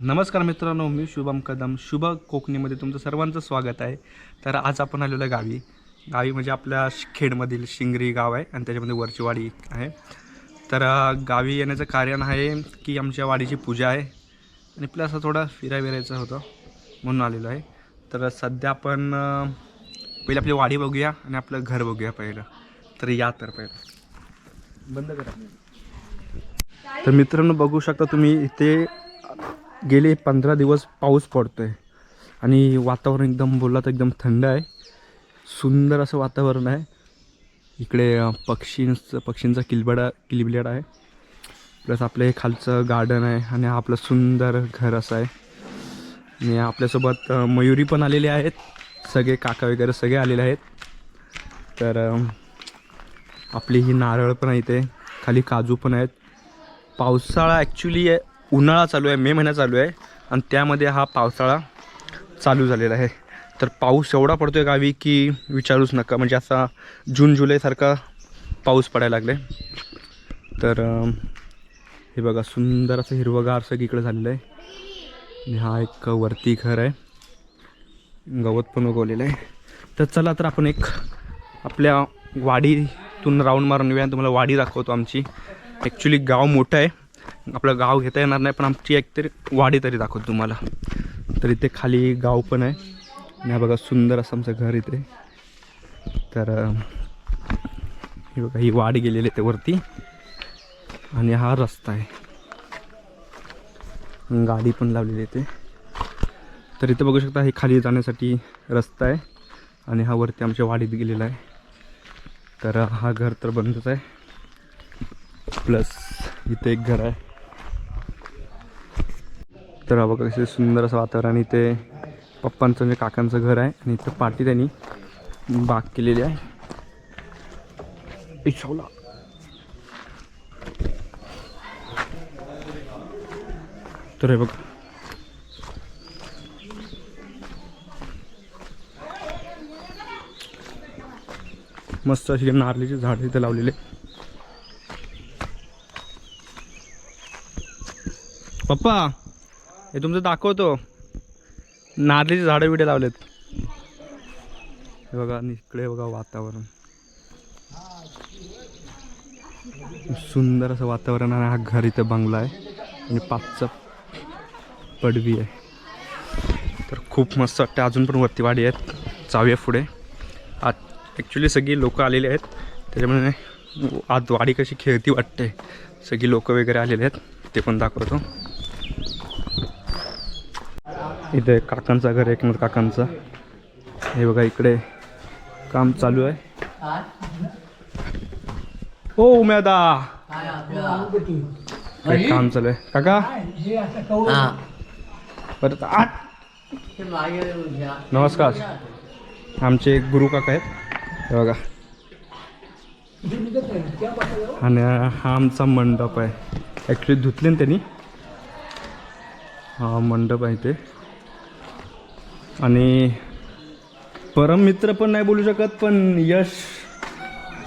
नमस्कार मित्रांनो मी शुभम कदम शुभ कोकणीमध्ये तुमचं सर्वांचं स्वागत आहे. तर आज आपण आलेलो आहे गावी. गावी म्हणजे आपल्या खेडमधील शिंगरी गाव आहे आणि त्याच्यामध्ये वरची वाडी आहे. तर गावी येण्याचं कारण आहे की आमच्या वाडीची पूजा आहे आणि प्लस असं थोडं फिराय फिरायचं होतं म्हणून आलेलो आहे. तर सध्या आपण पहिले आपली वाडी बघूया आणि आपलं घर बघूया पहिलं. तर या तर पहिलं. बंद करा. तर मित्रांनो बघू शकता तुम्ही इथे गेले पंधरा दिवस पाऊस पडतोय. आणि वातावरण एकदम बोलला तर एकदम थंड आहे. सुंदर असं वातावरण आहे. इकडे पक्षींचं पक्षींचा किलबडा किलबिलाट आहे. प्लस आपलं हे खालचं गार्डन आहे आणि आपलं सुंदर घर असं आहे. आणि आपल्यासोबत मयुरी पण आलेले आहेत. सगळे काका वगैरे सगळे आलेले आहेत. तर आपली ही नारळ पण आहे इथे. खाली काजू पण आहेत. पावसाळा ॲक्च्युली उन्हाळा चालू आहे मे महिना चालू आहे आणि त्यामध्ये हा पावसाळा चालू झालेला आहे. तर पाऊस एवढा पडतो आहे गावी की विचारूच नका म्हणजे असा जून जुलैसारखा पाऊस पडायला लागले तर हे बघा सुंदर असं हिरवंगार सगळीकडे झालेलं आहे. आणि हा एक वरती घर आहे. गवत पण उगवलेलं आहे. तर चला तर आपण एक आपल्या वाडीतून राऊंड मारून येऊया. आणि तुम्हाला वाडी दाखवतो आमची. ॲक्च्युली गाव मोठं आहे. आपलं गाव घेता येणार नाही पण आमची एकतरी वाडी तरी दाखवतो तुम्हाला. तर इथे खाली गाव पण आहे. आणि बघा सुंदर असं आमचं घर इथे. तर हे बघा ही वाडी गेलेली आहे ते वरती. आणि हा रस्ता आहे. गाडी पण लावलेली आहे ते तर इथे बघू शकता हे खाली जाण्यासाठी रस्ता आहे. आणि हा वरती आमच्या वाडीत गेलेला आहे. तर हा घर तर बंदच आहे. प्लस इथे एक घर आहे. तर हा बघा कसे सुंदर असं वातावरण इथे पप्पांचं म्हणजे काकांचं घर आहे आणि इथं पाठी त्यांनी बाग केलेली आहे. इच्छावला तर हे बघा. मस्त अशी नारलीचे झाड इथे लावलेले पप्पा हे तुमचं दाखवतो. नारळीचे झाडं बिडे लावलेत. हे बघा इकडे बघा वातावरण. सुंदर असं वातावरण आहे. हा घर इथं बंगला आहे. आणि पाचचं पडवी आहे. तर खूप मस्त वाटते अजून पण वरती वाडी आहेत. जाऊया पुढे. आज ॲक्च्युली सगळी लोकं आलेली आहेत. त्याच्यामुळे आज वाडी कशी खेळती वाटते. सगळी लोकं वगैरे आलेले आहेत. ते पण दाखवतो. इथे काकांचा घर एक एकनाथ काकांचा. हे बघा इकडे काम चालू आहे. ओ उमेदा काम चालू आहे. काका. परत आठ. नमस्कार. आमचे एक गुरु काका आहेत. हे बघा. आणि हा आमचा मंडप आहे. ॲक्च्युली धुतले ना त्यांनी. हा मंडप आहे ते आणि परम मित्र पण नाही बोलू शकत पण यश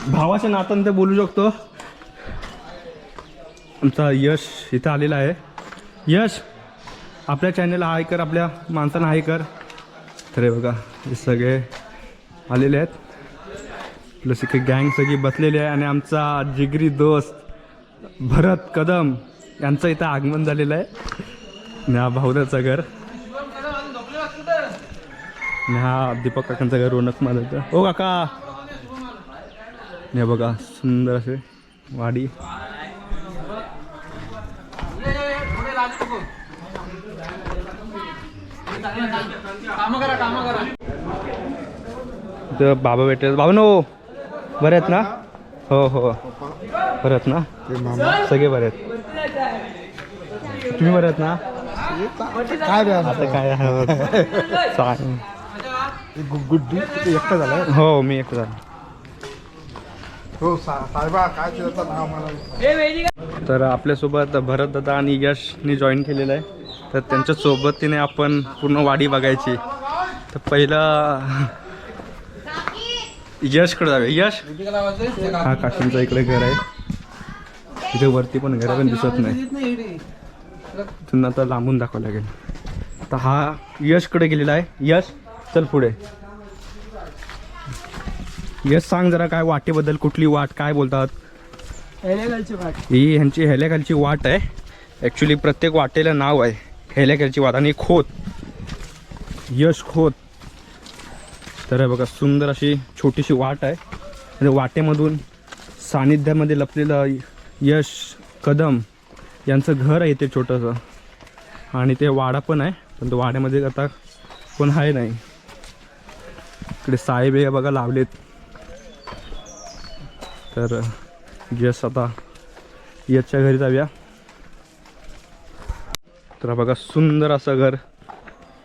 भावाच्या नातान ते बोलू शकतो. आमचा यश इथं आलेला आहे. यश आपल्या चॅनलला हाय कर आपल्या माणसांना हाय कर. तर हे बघा हे सगळे आलेले आहेत. प्लस इथे गँग सगळी बसलेली आहे आणि आमचा जिगरी दोस्त भरत कदम यांचं इथं आगमन झालेलं आहे. आणि भाऊदाचं घर. आणि हा दीपक काकांचं घर रोनक माझं ओ काका. हे बघा सुंदर असे वाडी. बाबा भेटले. बाबा नो बरे आहेत ना? हो हो. बरे आहेत ना? सगळे बरे आहेत. तुम्ही बरे आहेत ना? काय काय. गुड्डू एकटा झालाय हो मी एक झालो. हो साहेबा काय त्याचं नाव मला तर आपल्यासोबत भरत दादा आणि यशनी जॉईन केलेलं आहे. तर त्यांच्या सोबतीने आपण पूर्ण वाडी बघायची. तर पहिलं यशकडे जाऊया. यश? हा काशींचा इकडे घर आहे. इथे वरती पण घर पण दिसत नाही. इथून आता लांबून दाखवावं लागेल. तर हा यशकडे गेलेला आहे. यश? चल पुढे. यश सांग जरा काय वाटेबद्दल कुठली वाट काय बोलतात? ही ह्यांची हेल्याखालची वाट आहे. ॲक्च्युली प्रत्येक वाटेला नाव आहे. हेल्याखालची वाट आणि खोत. यश खोत. तर बघा सुंदर अशी छोटीशी वाट आहे. आणि वाटेमधून सानिध्यामध्ये लपलेलं यश कदम यांचं घर आहे ते छोटंसं. आणि ते वाडा पण आहे पण तो वाड्यामध्ये आता कोण आहे नाही. इकडे साहेब हे बघा लावलेत. तर यश आता यशच्या घरी जाऊया. तर बघा सुंदर असं घर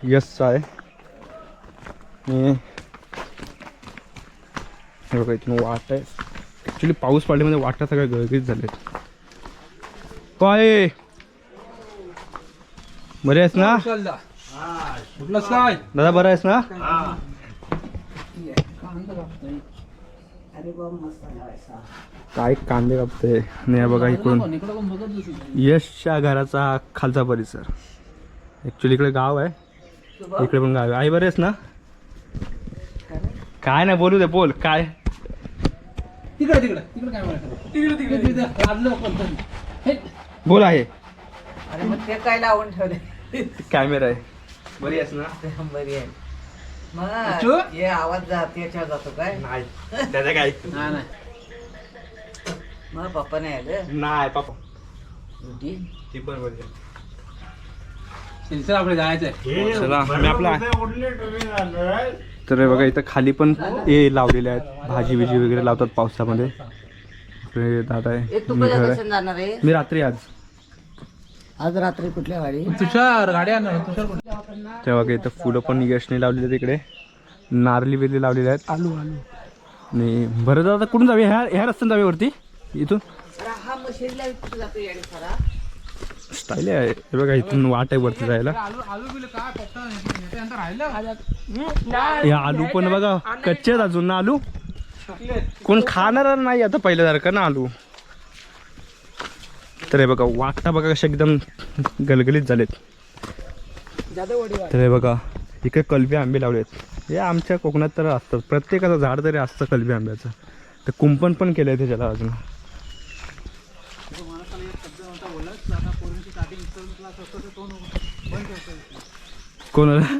यशचं आहे. बघा इथून वाट आहे. ॲक्च्युली पाऊस पडल्यामध्ये वाटा सगळ्या गळगीत झालेत काय? बरे आहेस ना? दादा बरं आहेस ना? काय कांदे कापते? आणि हे बघा इकडून. यशच्या घराचा खालचा परिसर. ॲक्च्युली इकडे गाव आहे. इकडे पण गाव आहे. आई बरे आहेस ना? काय नाही बोलू दे बोल. काय? तिकडे तिकडे. तिकडे काय म्हणायचं? तिकडे तिकडे तिकडे. लाजलो पण हे. बोल आहे. अरे मग ते काय लावून ठेवले कॅमेरा आहे. बरी आहेस ना? बरी आहे. मग. हे आवाज जात याच्यावर जातो काय? नाही त्याचं काय? नाही नाही. मग पप्पा नाही आलं? नाही पापा ड्युटी ती पण बरी चल आपले जायचंय. चला. मी आपला तर हे बघा इथं खाली पण हे. लावलेले आहेत. भाजी बिजी वगैरे लावतात पावसामध्ये. इकडे दादा आहे. तू मी कशा घर आहे. कशाने जाणार आहे? मी रात्री आज. आज रात्री कुठल्या गाडी? तुषार गाडी आणणार तुषार कुठे तेव्हा काही इथं फुलं पण यशने लावलेली आहेत इकडे. नारली वेली लावलेल्या आहेत. आलू आलू. आणि बरं दादा कुठून जाऊया? ह्या ह्या रस्त्याने जाऊया वरती. इथून. हा स्टाईल आहे. हे बघा इथून वाट आहे वरती जायला. आलू काय हे पण बघा कच्चे आहेत अजून ना आलू. कोण खाणार नाही आता पहिल्यासारखं ना आलू. तर हे बघा वाटा बघा कशा एकदम गलगलीत झालेत. तर हे बघा इकडे कलबी आंबे लावलेत. हे आमच्या कोकणात तर असतात. प्रत्येकाचं झाड तरी असतं कलबी आंब्याचं. तर कुंपण पण केलं आहे त्याच्याला अजून. कोणाला?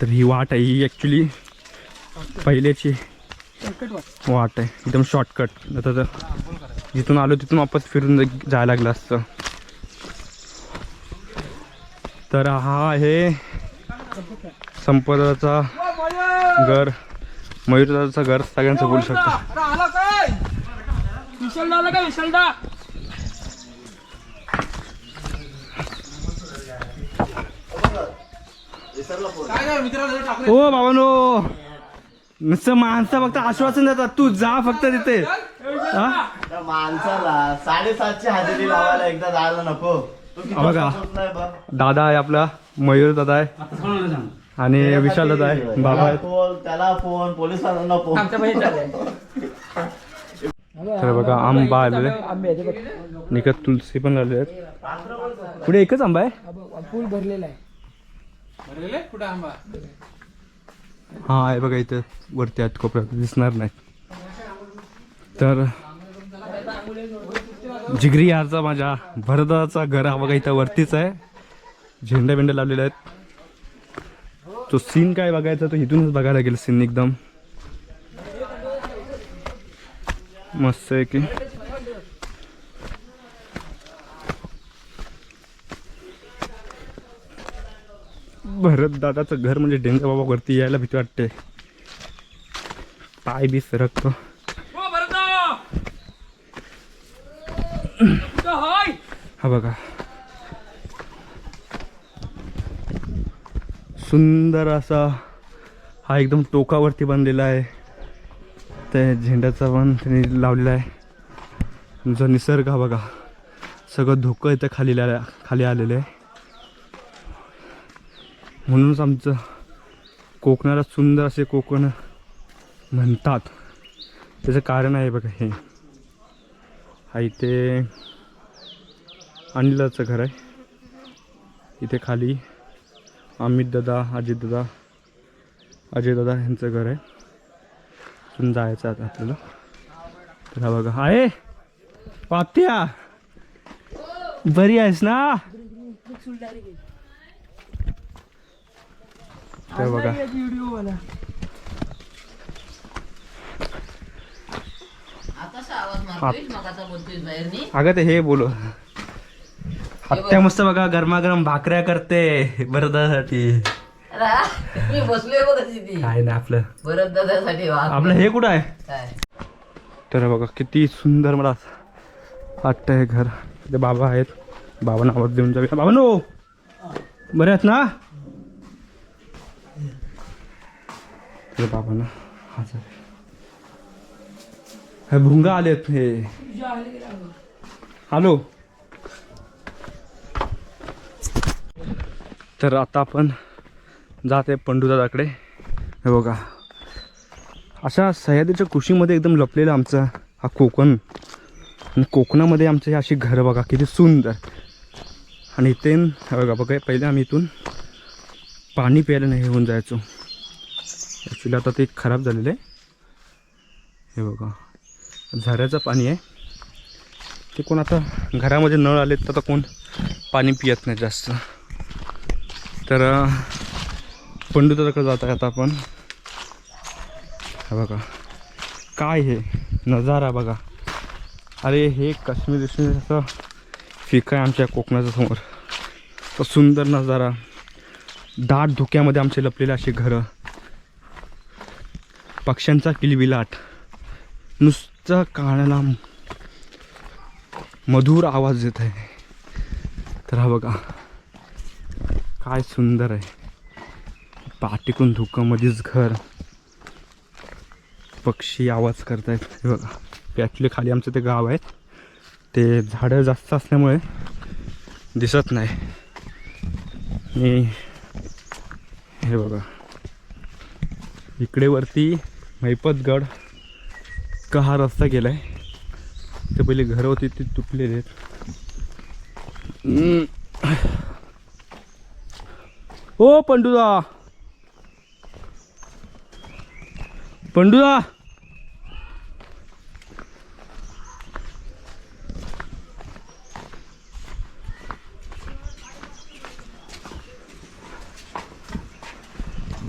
तर ही वाट आहे ही ॲक्च्युली पहिल्याची. वाट आहे. एकदम शॉर्टकट आता तर जिथून आलो तिथून वापस फिरून जायला लागलं असतं. तर हा आहे संपदाचा घर. मयूरदाचं घर. सगळ्यांचं बोलू शकतो. ओ बाबानो! नुसतं माणसं फक्त आश्वासन देतात. तू जा फक्त तिथे. हा? त्या माणसाला साडेसातशे हजेरी लावायला एकदा जायला नको. तो किती बघा. दादा आहे आपला मयूर दादा आहे. आणि विशाल दादा आहे. बाबा त्याला आहेत फोन त्याला फोन पोलिसांना फोन तर बघा आंबा आलेले निकत तुलसी पण लावले आहेत. पुढे एकच आंबा आहे? पूल भरलेला आहे. भरलेले? कुठे आंबा? हा आहे बघा इथं वरती आहेत कोपऱ्यात दिसणार नाही. तर जिगरी यारचा माझ्या भरदाचा घर हा बघा इथं वरतीच आहे. झेंडे बिंडे लावलेले आहेत. तो सीन काय बघायचा तो इथूनच बघायला लागेल सीन एकदम. मस्त आहे की. भरत दादाचं घर म्हणजे डेंगा बाबा वरती यायला भीती वाटते. पाय बी सरकतो. हो बघा. सुंदर असा हा एकदम टोकावरती बांधलेला आहे. त्या झेंड्याचा पण त्यांनी लावलेला आहे. जो निसर्ग हा बघा. सगळं धोकं इथं खाली खाली आलेलं आहे. म्हणूनच आमचं कोकणाला सुंदर असे कोकण म्हणतात. त्याचं कारण आहे बघा हे. हा इथे अनिलाचं घर आहे. इथे खाली अमित दादा अजित दादा अजय दादा यांचं घर आहे. इथून जायचं आता आपल्याला. तर हा बघा. आहे! पात्या! बरी आहेस ना? तर बघा. अगं ते हे बोलू. आत्या मस्त बघा गरमागरम भाकऱ्या करते बरदासाठी रा, मी बसलोय बघ तिथे काय नाही आपलं. दादासाठी वाघ आपलं हे कुठं आहे? काय? तर बघा किती सुंदर मला वाटतं हे घर. ते बाबा आहेत. बाबांना आवाज देऊन जाऊया बाबा नो बरे आहेत ना? तर बाबांना हा सर हे भुंगा आलेत हे. हॅलो. तर आता आपण जाते पंडुदादाकडे. हे बघा. अशा सह्याद्रीच्या कृषीमध्ये एकदम लपलेला आमचा हा कोकण. आणि कोकणामध्ये आमचे अशी घरं बघा किती सुंदर. आणि इथे बघा बघा पहिले आम्ही इथून पाणी प्यायला नाही होऊन जायचो. ॲक्च्युली आता ते खराब झालेलं आहे. हे बघा. झऱ्याचं पाणी आहे. ते कोण आता घरामध्ये नळ आले तर आता कोण पाणी पियत नाही जास्त. तर पंडुताकडे जात आहे आता आपण. हे बघा. काय हे? नजारा बघा. अरे हे काश्मीर असं फिका आहे आमच्या कोकणाच्या समोर. सुंदर नजारा. दाट धुक्यामध्ये आमचे लपलेले असे घरं. पक्ष्यांचा किलबिलाट. नुसतं कानाला मधुर आवाज येत आहे. तर हा बघा काय सुंदर आहे. पाटिकून धुकामध्येच घर. पक्षी आवाज करतायत. हे बघा ते ॲक्च्युली खाली आमचं ते गाव आहे. ते झाडं जास्त असल्यामुळे दिसत नाही. आणि हे बघा इकडे वरती मैपतगड का हा रस्ता गेला आहे ते पहिले घरं होती ती तुटलेली आहेत. ओ पंडुदा पंडुदा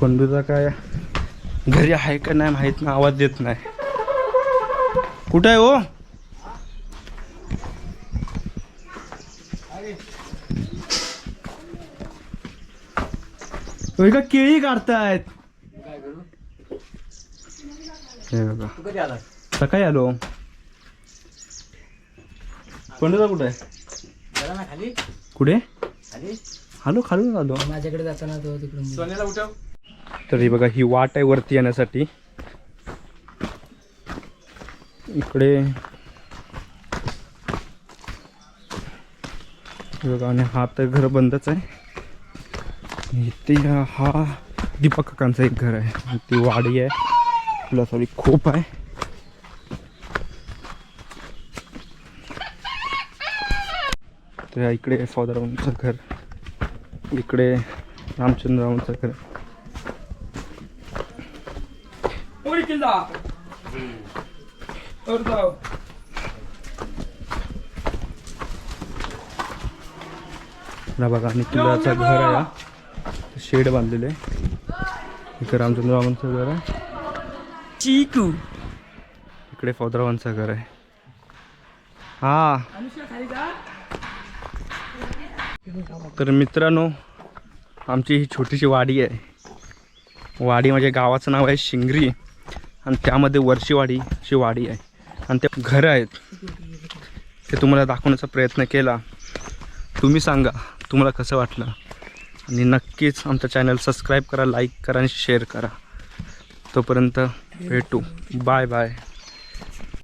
पंडूचा काय? घरी आहे का नाही माहीत ना आवाज देत नाही. कुठं आहे हो? होय का केळी काढतायत. हे बघा. सकाळी आलो. पंडूचा कुठे आहे? कुठे? आलो खालून आलो. माझ्याकडे जाताना तो तिकडून तर ही बघा ही वाट आहे वरती येण्यासाठी. इकडे हे बघा आणि हा तर घर बंदच आहे. इथे हा- हा दीपक काकांचं एक घर आहे. ती वाडी आहे. प्लस सॉरी खोप आहे. तर इकडे फौदरावांचं घर. इकडे रामचंद्ररावांचं घर. बघा आणि किल्ल्याचं घर आहे हा. शेड बांधलेलं आहे. इकडे रामचंद्ररावांचं घर आहे. चिकू. इकडे फौदरावांचं घर आहे. हा. तर मित्रांनो आमची ही छोटीशी वाडी आहे. वाडी म्हणजे गावाचं नाव आहे शिंगरी. आणि त्यामध्ये वर्षीवाडी अशी वाडी आहे. आणि ते घरं आहेत. ते तुम्हाला दाखवण्याचा प्रयत्न केला. तुम्ही सांगा तुम्हाला कसं वाटलं? आणि नक्कीच आमचं चॅनल सबस्क्राईब करा लाईक करा आणि शेअर करा. तोपर्यंत भेटू. Bye bye